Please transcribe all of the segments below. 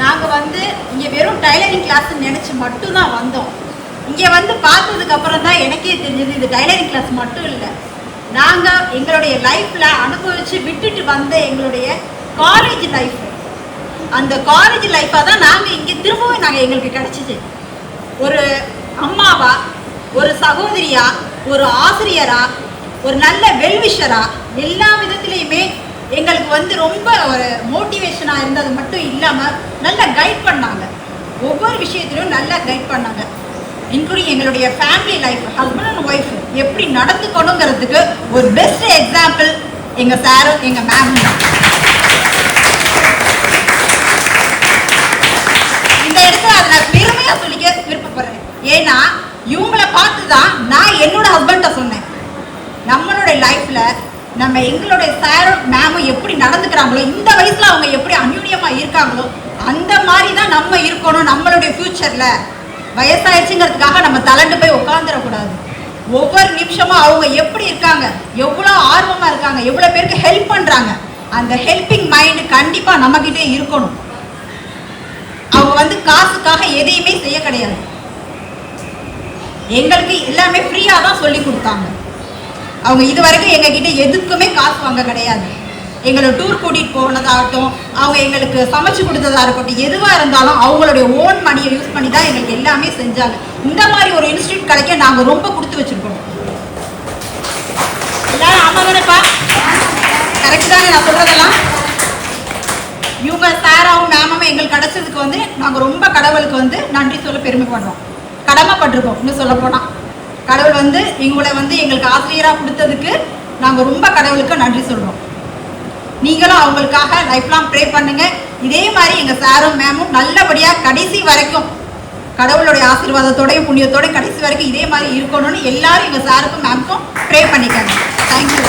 நாங்கள் வந்து இங்கே வெறும் டைலரிங் கிளாஸ் நினச்சி மட்டும்தான் வந்தோம். இங்கே வந்து பார்த்ததுக்கப்புறம் தான் எனக்கே தெரிஞ்சது இது டைலரிங் கிளாஸ் மட்டும் இல்லை. நாங்கள் எங்களுடைய லைஃப்பில் அனுபவித்து விட்டுட்டு வந்த எங்களுடைய காலேஜ் லைஃப் அந்த காலேஜ் லைஃப்பாக தான் நாங்கள் இங்கே திரும்பவும் நாங்கள் எங்களுக்கு கிடச்சிச்சு ஒரு அம்மாவா ஒரு சகோதரியா ஒரு ஆசிரியரா ஒரு நல்ல வெல்விஷரா எல்லா விதத்துலேயுமே எங்களுக்கு வந்து ரொம்ப ஒரு மோட்டிவேஷனாக இருந்தது மட்டும் இல்லாமல் நல்லா கைட் பண்ணாங்க. ஒவ்வொரு விஷயத்திலும் நல்லா கைட் பண்ணாங்க. இன்க்ளூடிங் எங்களுடைய family life husband and wife எப்படி நடந்துக்கணுங்கிறதுக்கு ஒரு பெஸ்ட் எக்ஸாம்பிள் எங்கள் சாரும் எங்கள் மேம் தான் இந்த இடத்துல அதை நான் பெருமையா சொல்லிக்க விருப்பப்படுறேன். ஏன்னா இவங்கள பார்த்து தான் நான் என்னோட ஹஸ்பண்ட சொன்னேன். நம்மளுடைய லைஃப்பில் நம்ம எங்களுடைய சாரும் மேமும் எப்படி நடந்துக்கிறாங்களோ இந்த வயசுல அவங்க எப்படி அந்யூன்யமா இருக்காங்களோ அந்த மாதிரி தான் நம்ம இருக்கணும் நம்மளுடைய ஃபியூச்சர்ல வயசாயிடுச்சுங்கிறதுக்காக நம்ம தலண்டு போய் உட்காந்துடக்கூடாது ஒவ்வொரு நிமிஷமும் அவங்க எப்படி இருக்காங்க எவ்வளோ ஆர்வமாக இருக்காங்க எவ்வளோ பேருக்கு ஹெல்ப் பண்ணுறாங்க அந்த ஹெல்பிங் மைண்டு கண்டிப்பாக நம்மக்கிட்டே இருக்கணும். அவங்க வந்து காசுக்காக எதையுமே செய்ய கிடையாது. எங்களுக்கு எல்லாமே ஃப்ரீயாக தான் சொல்லி கொடுத்தாங்க. அவங்க இது வரைக்கும் எங்ககிட்ட எதுக்குமே காசு வாங்க கிடையாது. எங்களை டூர் கூட்டிகிட்டு போனதாகட்டும் அவங்க எங்களுக்கு சமைச்சு கொடுத்ததாக இருக்கட்டும் எதுவாக இருந்தாலும் அவங்களுடைய ஓன் மணியை யூஸ் பண்ணி தான் எங்களுக்கு எல்லாமே செஞ்சாங்க. இந்த மாதிரி ஒரு இன்ஸ்டியூட் கிடைக்க நாங்கள் ரொம்ப கொடுத்து வச்சுருக்கோம். எல்லாரும் ஆமாம் தானேப்பா? கரெக்ட் தானே நான் சொல்றதெல்லாம்? இவங்க சாராவும் மேமும் எங்களுக்கு கிடச்சதுக்கு வந்து நாங்கள் ரொம்ப கடவுளுக்கு வந்து நன்றி சொல்ல பெருமைப்படுறோம். கடமைப்பட்டிருக்கோம் இன்னும் சொல்ல போனால் கடவுள் வந்து எங்களை வந்து எங்களுக்கு ஆசிரியராக கொடுத்ததுக்கு நாங்கள் ரொம்ப கடவுளுக்கு நன்றி சொல்கிறோம் நீங்களும் அவங்களுக்காக லைஃப் லாங் ப்ரே பண்ணுங்க. இதே மாதிரி எங்கள் சாரும் மேமும் நல்லபடியாக கடைசி வரைக்கும் கடவுளுடைய ஆசீர்வாதத்தோடையும் புண்ணியத்தோடயும் கடைசி வரைக்கும் இதே மாதிரி இருக்கணும்னு எல்லாரும் எங்கள் சாருக்கும் மேம்க்கும் ப்ரே பண்ணிக்கோங்க தேங்க்யூ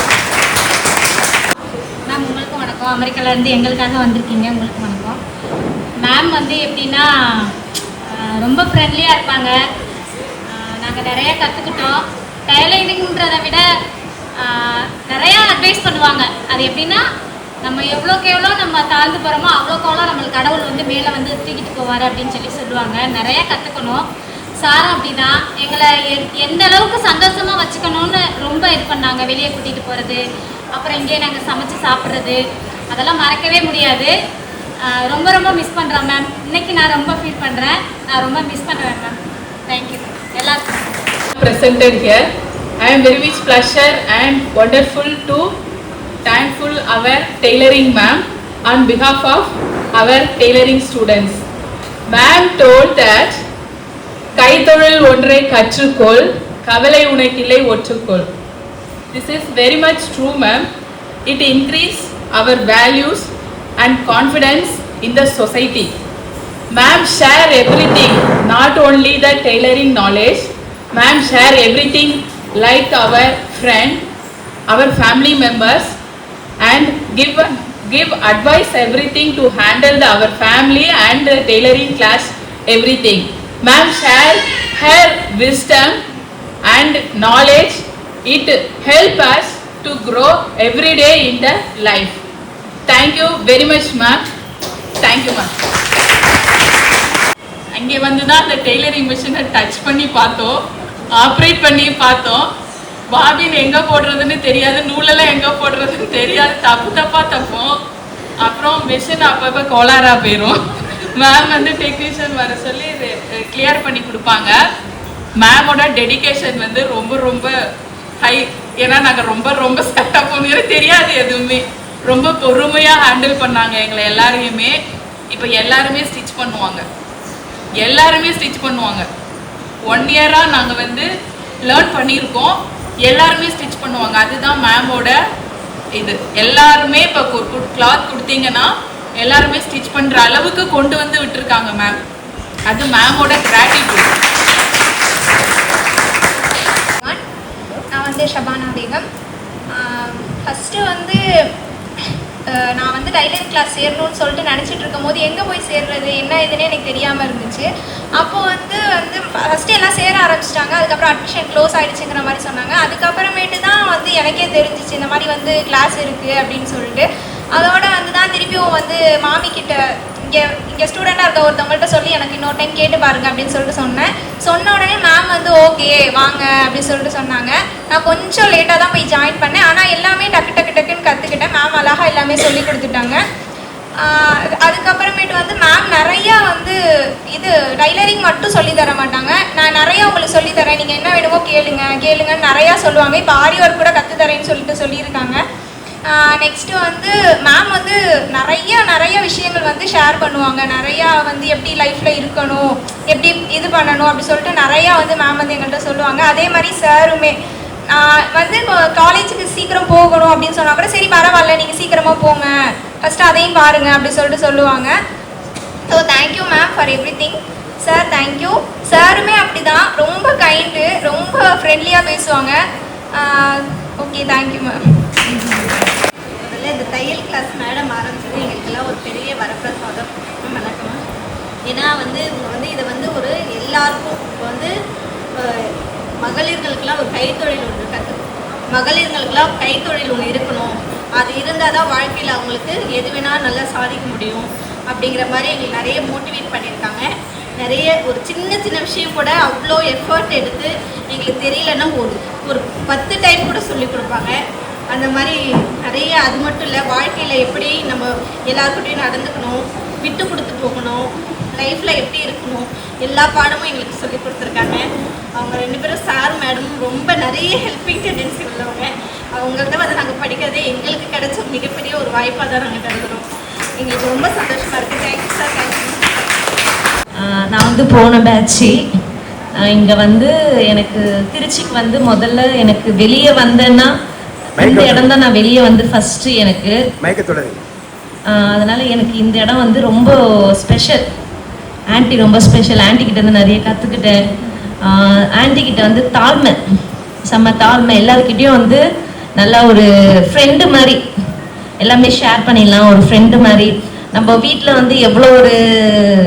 மேம் உங்களுக்கும் வணக்கம். அமெரிக்காவிலேருந்து எங்களுக்காக வந்திருக்கீங்க. உங்களுக்கு வணக்கம். மேம் வந்து எப்படின்னா ரொம்ப ஃப்ரெண்ட்லியாக இருப்பாங்க. நாங்கள் நிறைய கற்றுக்கிட்டோம் டைலரிங்ன்றதை விட நிறையா அட்வைஸ் பண்ணுவாங்க. அது எப்படின்னா நம்ம எவ்வளோக்கு எவ்வளோ நம்ம தாழ்ந்து போகிறோமோ அவ்வளோக்கு அவ்வளோ நம்மளுக்கு கடவுள் வந்து மேலே வந்து தூக்கிட்டு போவார் அப்படின்னு சொல்லி சொல்லுவாங்க. நிறையா கற்றுக்கணும் சாரும் அப்படின்னா எங்களை எந் எந்த அளவுக்கு சந்தோஷமாக வச்சுக்கணும்னு ரொம்ப இது பண்ணாங்க. வெளியே கூட்டிகிட்டு போகிறது அப்புறம் இங்கேயே நாங்கள் சமைச்சு சாப்பிட்றது அதெல்லாம் மறக்கவே முடியாது. ரொம்ப ரொம்ப மிஸ் பண்ணுறேன் மேம் இன்னைக்கு நான் ரொம்ப ஃபீல் பண்ணுறேன் நான் ரொம்ப மிஸ் பண்ணுறேன் மேம் தேங்க்யூ எல்லாருக்கும் presented here. I am very much pleasure and wonderful to thankful our tailoring ma'am on behalf of our tailoring students. Ma'am told that கைத்தொழில் ஒன்றை கற்றுக்கொள் கவலை உனக்கில்லை ஒற்றுக்கொள் this is very much true ma'am it increase our values and confidence in the society Ma'am share everything, not only the tailoring knowledge. Ma'am share everything like our friend, our family members, and give give advice everything to handle the, our family and the tailoring class everything. Ma'am share her wisdom and knowledge. It help us to grow every day in the life. Thank you very much, ma'am. Thank you, ma'am. அங்கே வந்து தான் அந்த tailoring மிஷினை touch பண்ணி பார்த்தோம் operate பண்ணி பார்த்தோம். Bobbin எங்கே போடுறதுன்னு தெரியாது நூலெல்லாம் எங்கே போடுறதுன்னு தெரியாது. தப்பு தப்பாக தப்போம். அப்புறம் மிஷின் அப்பப்போ கோளாறாக போயிடும் மேம் வந்து டெக்னீஷியன் வர சொல்லி இது கிளியர் பண்ணி கொடுப்பாங்க. மேமோட டெடிகேஷன் வந்து ரொம்ப ரொம்ப ஹை ஏன்னா நாங்கள் ரொம்ப ரொம்ப செட்டப் பண்ணி தெரியாது எதுவுமே. ரொம்ப பொறுமையாக ஹேண்டில் பண்ணாங்க எங்களை எல்லாரையுமே. இப்போ எல்லாருமே ஸ்டிச் பண்ணுவாங்க. எல்லாருமே ஸ்டிச் பண்ணுவாங்க. ஒன் இயராக நாங்கள் வந்து லேர்ன் பண்ணியிருக்கோம். எல்லாருமே ஸ்டிச் பண்ணுவாங்க. அதுதான் மேமோட இது. எல்லாருமே இப்போ கிளாத் கொடுத்தீங்கன்னா எல்லாருமே ஸ்டிச் பண்ணுற அளவுக்கு கொண்டு வந்து விட்டுருக்காங்க மேம் அது மேமோட கிராட்டிடியூட் நான் வந்து ஷபானா பேகம் ஃபஸ்ட்டு வந்து நான் வந்து டைலரிங் கிளாஸ் சேரணும்னு சொல்லிட்டு நினச்சிட்டு இருக்கும் போது எங்கே போய் சேர்றது என்ன இதுன்னு எனக்கு தெரியாமல் இருந்துச்சு. அப்போ வந்து வந்து ஃபஸ்ட்டு எல்லாம் சேர ஆரம்பிச்சிட்டாங்க. அதுக்கப்புறம் அட்மிஷன் க்ளோஸ் ஆகிடுச்சுங்கிற மாதிரி சொன்னாங்க. அதுக்கப்புறமேட்டு தான் வந்து எனக்கே தெரிஞ்சிச்சு இந்த மாதிரி வந்து கிளாஸ் இருக்குது அப்படின்னு சொல்லிட்டு. அதோட வந்து தான் திருப்பியும் வந்து மாமிக்கிட்ட இங்கே இங்கே ஸ்டூடெண்டாக இருக்க ஒருத்தவங்கள்ட்ட சொல்லி எனக்கு இன்னொரு டைம் கேட்டு பாருங்க அப்படின்னு சொல்லிட்டு சொன்னேன். சொன்ன உடனே மேம் வந்து ஓகே வாங்க அப்படின்னு சொல்லிட்டு சொன்னாங்க. நான் கொஞ்சம் லேட்டாக தான் போய் ஜாயின் பண்ணேன். ஆனால் எல்லாமே எல்லாமே சொல்லி கொடுத்துட்டாங்க. அதுக்கப்புறமேட்டு வந்து மேம் நிறையா வந்து இது டைலரிங் மட்டும் சொல்லி தர மாட்டாங்க. நான் நிறையா உங்களுக்கு சொல்லி தரேன். நீங்கள் என்ன வேணுமோ கேளுங்க. கேளுங்கன்னு நிறையா சொல்லுவாங்க. இப்போ ஆரி ஒர்க் கூட கற்று தரேன்னு சொல்லிட்டு சொல்லியிருக்காங்க. நெக்ஸ்ட்டு வந்து மேம் வந்து நிறைய நிறைய விஷயங்கள் வந்து ஷேர் பண்ணுவாங்க. நிறையா வந்து எப்படி லைஃப்பில் இருக்கணும் எப்படி இது பண்ணணும் அப்படி சொல்லிட்டு நிறையா வந்து மேம் வந்து எங்கள்கிட்ட சொல்லுவாங்க. அதே மாதிரி சாருமே வந்து இப்போ காலேஜுக்கு சீக்கிரம் போகணும் அப்படின்னு சொன்னால் கூட சரி பரவாயில்ல நீங்கள் சீக்கிரமாக போங்க. ஃபஸ்ட்டு அதையும் பாருங்க அப்படி சொல்லிட்டு சொல்லுவாங்க. So thank you ma'am for everything sir thank you சாருமே அப்படி தான் ரொம்ப கைண்டு ரொம்ப ஃப்ரெண்ட்லியாக பேசுவாங்க. ஓகே தேங்க்யூ மேம் முதல்ல இந்த தையல் கிளாஸ் மேடம் ஆரம்பிச்சது எங்களுக்கெல்லாம் ஒரு பெரிய வரப்பிரசாதம். வணக்கம் ஏன்னா வந்து இவங்க வந்து இதை வந்து ஒரு எல்லாருக்கும் மகளிர்களுக்கெல்லாம் ஒரு கைத்தொழில் ஒன்று இருக்காது மகளிர்களுக்கெல்லாம் கைத்தொழில் ஒன்று இருக்கணும். அது இருந்தால் தான் வாழ்க்கையில் அவங்களுக்கு எது வேணாலும் நல்லா சாதிக்க முடியும் அப்படிங்கிற மாதிரி எங்களுக்கு நிறைய மோட்டிவேட் பண்ணியிருக்காங்க. நிறைய ஒரு சின்ன சின்ன விஷயம் கூட அவ்வளோ எஃபர்ட் எடுத்து எங்களுக்கு தெரியலன்னா ஒரு ஒரு பத்து டைம் கூட சொல்லி கொடுப்பாங்க. அந்த மாதிரி நிறைய அது மட்டும் இல்லை வாழ்க்கையில் எப்படி நம்ம எல்லாருக்கிட்டையும் நடந்துக்கணும் விட்டு கொடுத்து போகணும் லைஃப்பில் எப்படி இருக்கணும் எல்லா பாடமும் எங்களுக்கு சொல்லி கொடுத்துருக்காங்க. அவங்க ரெண்டு பேரும் சார் மேடமும் ரொம்ப நிறைய ஹெல்பிங் டெண்டன்சி உள்ளவங்க. அவங்கள்ட்ட வந்து நாங்கள் படிக்கிறதே எங்களுக்கு கிடைச்ச மிகப்பெரிய ஒரு வாய்ப்பாக தான் நாங்கள் கருதுகிறோம் எங்களுக்கு ரொம்ப சந்தோஷமாக இருக்குது தேங்க்யூ சார் தேங்க்யூ நான் வந்து போன பேட்ச்சு இங்கே வந்து எனக்கு திருச்சிக்கு வந்து முதல்ல எனக்கு வெளியே வந்தேன்னா இந்த இடம் தான் நான் வெளியே வந்து ஃபஸ்ட்டு எனக்கு. அதனால எனக்கு இந்த இடம் வந்து ரொம்ப ஸ்பெஷல் ஆன்ட்டி ரொம்ப ஸ்பெஷல் ஆன்டி கிட்ட நிறைய கற்றுக்கிட்டேன் ஆன்டி கிட்ட வந்து தாழ்மை. செம்ம தாழ்மை. எல்லாருக்கிட்டேயும் வந்து நல்லா ஒரு ஃப்ரெண்டு மாதிரி. எல்லாமே ஷேர் பண்ணிடலாம். ஒரு ஃப்ரெண்டு மாதிரி. நம்ம வீட்டில் வந்து எவ்வளோ ஒரு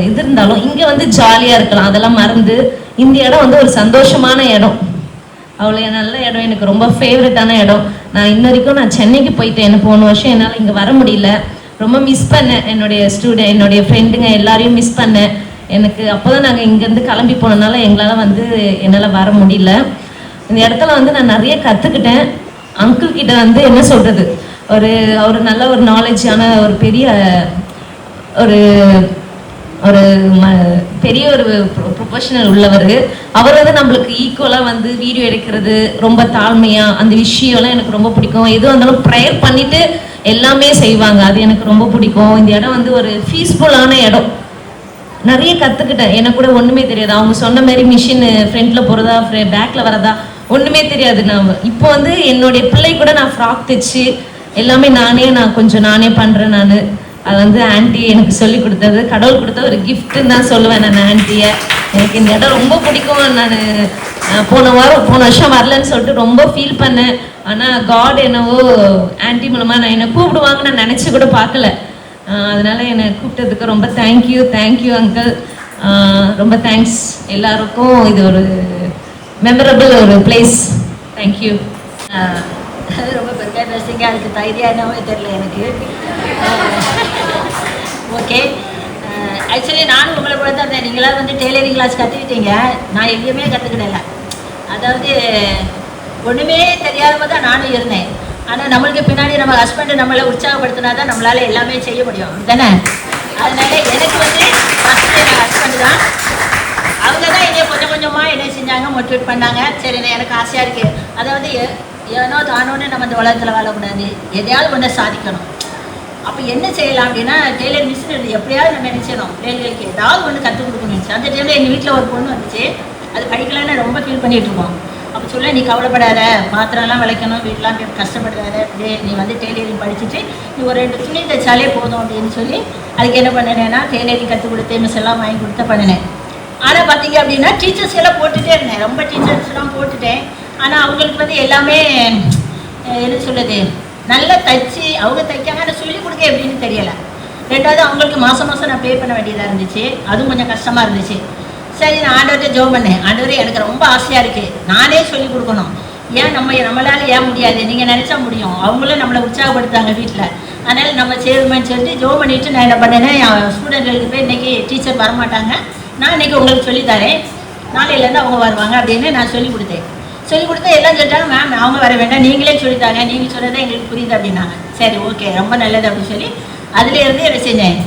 இது இருந்தாலும் இங்கே வந்து ஜாலியாக இருக்கலாம். அதெல்லாம் மறந்து இந்த இடம் வந்து ஒரு சந்தோஷமான இடம். அவ்வளோ நல்ல இடம். எனக்கு ரொம்ப ஃபேவரட்டான இடம். நான் இன்ன வரைக்கும் நான் சென்னைக்கு போயிட்டேன். எனக்கு போன வருஷம் என்னால் இங்கே வர முடியல. ரொம்ப மிஸ் பண்ணேன். என்னுடைய ஸ்டூடெண்ட் என்னுடைய ஃப்ரெண்டுங்க எல்லாரையும் மிஸ் பண்ணேன். எனக்கு அப்போ தான் நாங்கள் இங்கேருந்து கிளம்பி போனனால எங்களால் வந்து என்னால் வர முடியல. இந்த இடத்துல வந்து நான் நிறைய கற்றுக்கிட்டேன் அங்கிள் கிட்ட வந்து என்ன சொல்கிறது ஒரு அவர் நல்ல ஒரு நாலேஜான ஒரு பெரிய ஒரு ஒரு ம- பெரிய ஒரு ப்ரொஃபஷனல் உள்ளவர். அவர் வந்து நம்மளுக்கு ஈக்குவலாக வந்து வீடியோ எடுக்கிறது ரொம்ப தாழ்மையாக அந்த விஷயம்லாம் எனக்கு ரொம்ப பிடிக்கும். எது இருந்தாலும் ப்ரேயர் பண்ணிவிட்டு எல்லாமே செய்வாங்க. அது எனக்கு ரொம்ப பிடிக்கும். இந்த இடம் வந்து ஒரு பீஸ்ஃபுல்லான இடம். நிறைய கற்றுக்கிட்டேன் எனக்கு கூட ஒன்றுமே தெரியாது. அவங்க சொன்ன மாதிரி மிஷின் ஃப்ரண்ட்டில் போகிறதா பேக்கில் வரதா ஒன்றுமே தெரியாது நான் இப்போ வந்து என்னுடைய பிள்ளை கூட நான் ஃப்ராக் தைச்சு எல்லாமே நானே நான் கொஞ்சம் நானே பண்ணுறேன் நான். அது வந்து ஆன்ட்டி எனக்கு சொல்லி கொடுத்தது. கடவுள் கொடுத்த ஒரு கிஃப்ட்டுன்னு தான் சொல்லுவேன் நான் ஆன்ட்டியை எனக்கு இந்த இடம் ரொம்ப பிடிக்கும். நான் போன வாரம் போன வருஷம் வரலன்னு சொல்லிட்டு ரொம்ப ஃபீல் பண்ணேன். ஆனால் காட் என்னவோ ஆன்ட்டி மூலமாக நான் என்னை கூப்பிடுவாங்கன்னு நான் நினச்சி கூட பார்க்கல. அதனால் என்னை கூப்பிட்டதுக்கு ரொம்ப thank you thank you uncle ரொம்ப தேங்க்ஸ் எல்லாருக்கும். இது ஒரு மெமரபிள் ஒரு பிளேஸ் தேங்க்யூ ரொம்ப பெருக்காக பேசுறீங்க. அதுக்கு தைரியம் என்னவோ தெரியல எனக்கு. ஓகே ஆக்சுவலி நானும் உங்களை கூட தான் இருந்தேன். நீங்களாம் வந்து டெய்லரிங் கிளாஸ் கற்றுக்கிட்டீங்க நான் எங்கேயுமே கற்றுக்கிடல அதாவது ஒன்றுமே தெரியாத போது தான் நானும் இருந்தேன். ஆனால் நம்மளுக்கு பின்னாடி நம்ம ஹஸ்பண்டு நம்மளை உற்சாகப்படுத்தினா தான் நம்மளால் எல்லாமே செய்ய முடியும். தானே? அதனால எனக்கு வந்து ஃபஸ்ட்டு என் ஹஸ்பண்டு தான். அவங்க தான் என்னைய கொஞ்சம் கொஞ்சமாக என்ன செஞ்சாங்க மோட்டிவேட் பண்ணாங்க. சரி எனக்கு ஆசையாக இருக்குது அதாவது ஏனோ தானோன்னு நம்ம இந்த உலகத்தில் வாழக்கூடாது. எதையாவது ஒன்று சாதிக்கணும். அப்போ என்ன செய்யலாம் அப்படின்னா டெய்லர் மிஷின் எப்படியாவது நம்ம என்ன செய்யணும்? பிள்ளைகளுக்கு ஏதாவது ஒன்று கற்றுக் கொடுக்கணும் இருந்துச்சு அந்த டைமில் எங்கள் வீட்டில் ஒரு பொண்ணு வந்துச்சு. அது படிக்கலைன்னு ரொம்ப ஃபீல் பண்ணிட்டு இருக்கோம். அப்போ சொல்ல நீ கவலைப்படாத பாத்திரம்லாம் விளைக்கணும் வீட்டெலாம் போய் அப்படியே நீ வந்து டெய்லரிங் படிச்சுட்டு நீ ஒரு ரெண்டு துணி தைச்சாலே போதும் அப்படின்னு சொல்லி அதுக்கு என்ன பண்ணினேன்னா டெய்லரிங் கற்றுக் கொடுத்து மிஸ் எல்லாம் வாங்கி கொடுத்து பண்ணினேன். ஆனால் பார்த்தீங்க அப்படின்னா டீச்சர்ஸ் எல்லாம் போட்டுகிட்டே இருந்தேன். ரொம்ப டீச்சர்ஸ்லாம் போட்டுட்டேன். ஆனால் அவங்களுக்கு வந்து எல்லாமே என்ன சொல்லுது நல்லா தைச்சி அவங்க தைக்காம அதை சொல்லிக் கொடுக்க எப்படின்னு தெரியலை. ரெண்டாவது அவங்களுக்கு மாதம் மாதம் நான் பே பண்ண வேண்டியதாக இருந்துச்சு. அதுவும் கொஞ்சம் கஷ்டமாக இருந்துச்சு. சரி நான் ஆண்டவர்கிட்ட ஜோம் பண்ணேன். ஆண்டவரே எனக்கு ரொம்ப ஆசையாக இருக்குது நானே சொல்லிக் கொடுக்கணும். ஏன் நம்ம நம்மளால் ஏன் முடியாது? நீங்கள் நினச்சா முடியும். அவங்களும் நம்மளை உற்சாகப்படுத்துறாங்க வீட்டில் அதனால் நம்ம சேருமேன்னு சொல்லிட்டு ஜோ பண்ணிவிட்டு நான் என்ன பண்ணேன்னா என் ஸ்டூடெண்ட்களுக்கு போய் இன்றைக்கி டீச்சர் வரமாட்டாங்க. நான் இன்றைக்கி உங்களுக்கு சொல்லித்தரேன் நாளையிலேருந்து அவங்க வருவாங்க அப்படின்னு நான் சொல்லி கொடுத்தேன். சொல்லி கொடுத்தா எல்லாம் சொல்லிட்டாங்க மேம் அவங்க வர வேண்டாம். நீங்களே சொல்லித்தாங்க நீங்கள் சொன்னதை எங்களுக்கு புரியுது அப்படின்னாங்க. சரி ஓகே ரொம்ப நல்லது அப்படின்னு சொல்லி அதுலேருந்து என்ன செஞ்சேன்?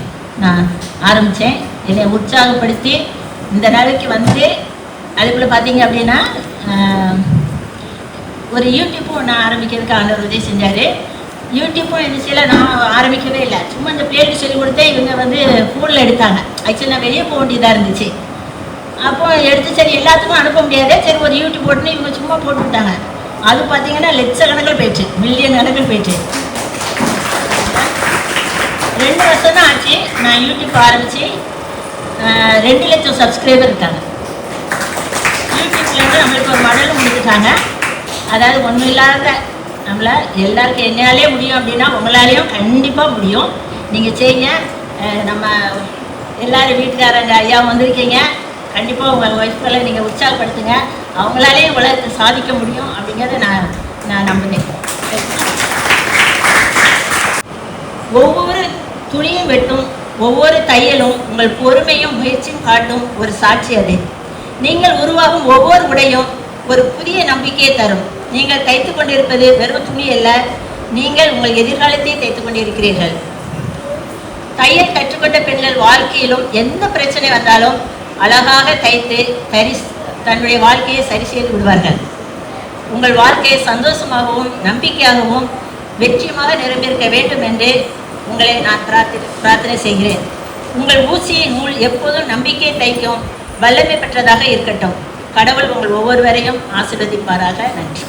நான் ஆரம்பித்தேன் என்னை உற்சாகப்படுத்தி இந்த நாளைக்கு வந்து அதுக்குள்ளே பார்த்தீங்க அப்படின்னா ஒரு யூடியூப்பும் நான் ஆரம்பிக்கிறதுக்கு ஆண்டவர் உதவி செஞ்சார். யூடியூப்பும் என்ன நான் ஆரம்பிக்கவே இல்லை. சும்மா இந்த பேருக்கு சொல்லி கொடுத்தேன் இவங்க வந்து ஃபோனில் எடுத்தாங்க. ஆக்சுவலி நான் வெளியே போக வேண்டியதாக இருந்துச்சு. அப்போ எடுத்து சரி எல்லாத்துக்கும் அனுப்ப முடியாது சரி ஒரு யூடியூப் போட்டுன்னு இவங்க சும்மா போட்டு விட்டாங்க. அது பார்த்தீங்கன்னா லட்சக்கணக்கில் போயிடுச்சு. மில்லியன் கணக்கில் போயிடுச்சு. ரெண்டு வருஷம் தான் ஆச்சு நான் யூடியூப் ஆரம்பித்து ரெண்டு லட்சம் சப்ஸ்கிரைபர் இருக்காங்க. யூடியூப்லேருந்து நம்மளுக்கு ஒரு மடல் கொடுத்துட்டாங்க. அதாவது ஒன்றும் இல்லாத நம்மளை எல்லாருக்கும் என்னாலே முடியும் அப்படின்னா உங்களாலேயும் கண்டிப்பாக முடியும். நீங்கள் செய்யுங்க. நம்ம எல்லாரும் வீட்டுக்காரங்க ஐயா வந்திருக்கீங்க. கண்டிப்பாக உங்கள் ஒய்ஃப்களை நீங்கள் உற்சாகப்படுத்துங்க. அவங்களாலே உலகத்தை சாதிக்க முடியும் அப்படிங்கிறத நான் நான் நம்பினேன் ஒவ்வொரு துணியும் வெட்டும். ஒவ்வொரு தையலும் உங்கள் பொறுமையும் முயற்சியும் காட்டும் ஒரு சாட்சி அது. நீங்கள் உருவாகும் ஒவ்வொரு உடையும் ஒரு புதிய நம்பிக்கையை தரும். நீங்கள் தைத்து கொண்டிருப்பது வெறும் துணி அல்ல நீங்கள் உங்கள் எதிர்காலத்தை தைத்து கொண்டிருக்கிறீர்கள். தையல் கற்றுக்கொண்ட பெண்கள் வாழ்க்கையிலும் எந்த பிரச்சனை வந்தாலும் அழகாக தைத்து சரி தன்னுடைய வாழ்க்கையை சரி செய்து விடுவார்கள். உங்கள் வாழ்க்கையை சந்தோஷமாகவும் நம்பிக்கையாகவும் வெற்றியுமாக நிரம்பியிருக்க வேண்டும் என்று உங்களை நான் பிரார்த்தி பிரார்த்தனை செய்கிறேன். உங்கள் ஊசியை நூல் எப்போதும் நம்பிக்கை தைக்கும் வல்லமை பெற்றதாக இருக்கட்டும். கடவுள் உங்கள் ஒவ்வொருவரையும் ஆசிர்வதிப்பாராக. நன்றி.